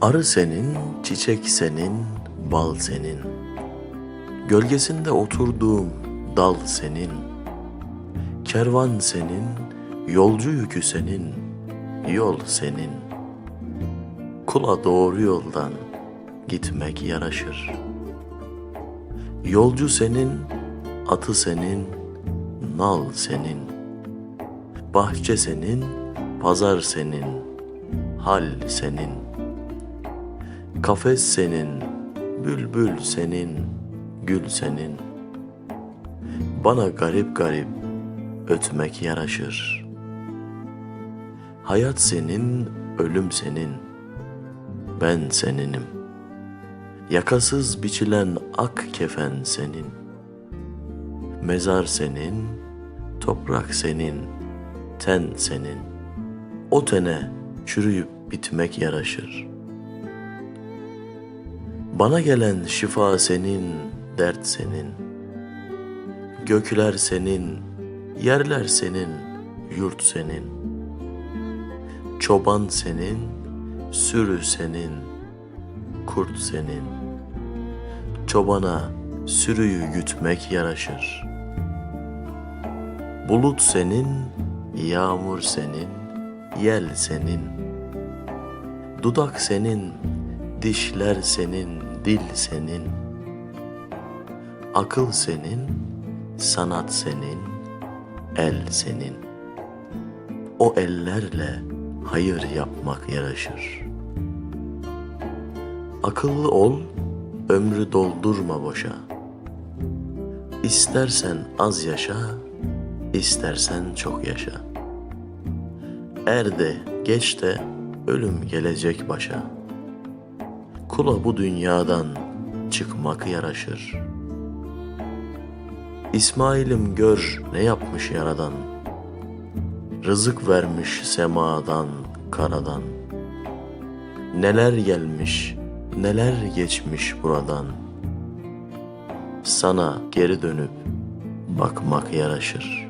Arı senin, çiçek senin, bal senin. Gölgesinde oturduğum dal senin. Kervan senin, yolcu yükü senin, yol senin. Kula doğru yoldan gitmek yaraşır. Yolcu senin, atı senin, nal senin. Bahçe senin, pazar senin, hal senin. Kafes senin, bülbül senin, gül senin. Bana garip garip ötmek yaraşır. Hayat senin, ölüm senin. Ben seninim. Yakasız biçilen ak kefen senin. Mezar senin, toprak senin, ten senin. O tene çürüyüp bitmek yaraşır. Bana gelen şifa senin, dert senin. Gökler senin, yerler senin, yurt senin. Çoban senin, sürü senin, kurt senin. Çobana sürüyü gütmek yaraşır. Bulut senin, yağmur senin, yel senin. Dudak senin, dişler senin, dil senin. Akıl senin, sanat senin, el senin. O ellerle hayır yapmak yaraşır. Akıllı ol, ömrü doldurma boşa. İstersen az yaşa, istersen çok yaşa. Er de geç de ölüm gelecek başa. Kula bu dünyadan çıkmak yaraşır. İsmail'im gör ne yapmış yaradan. Rızık vermiş semadan, karadan. Neler gelmiş, neler geçmiş buradan. Sana geri dönüp bakmak yaraşır.''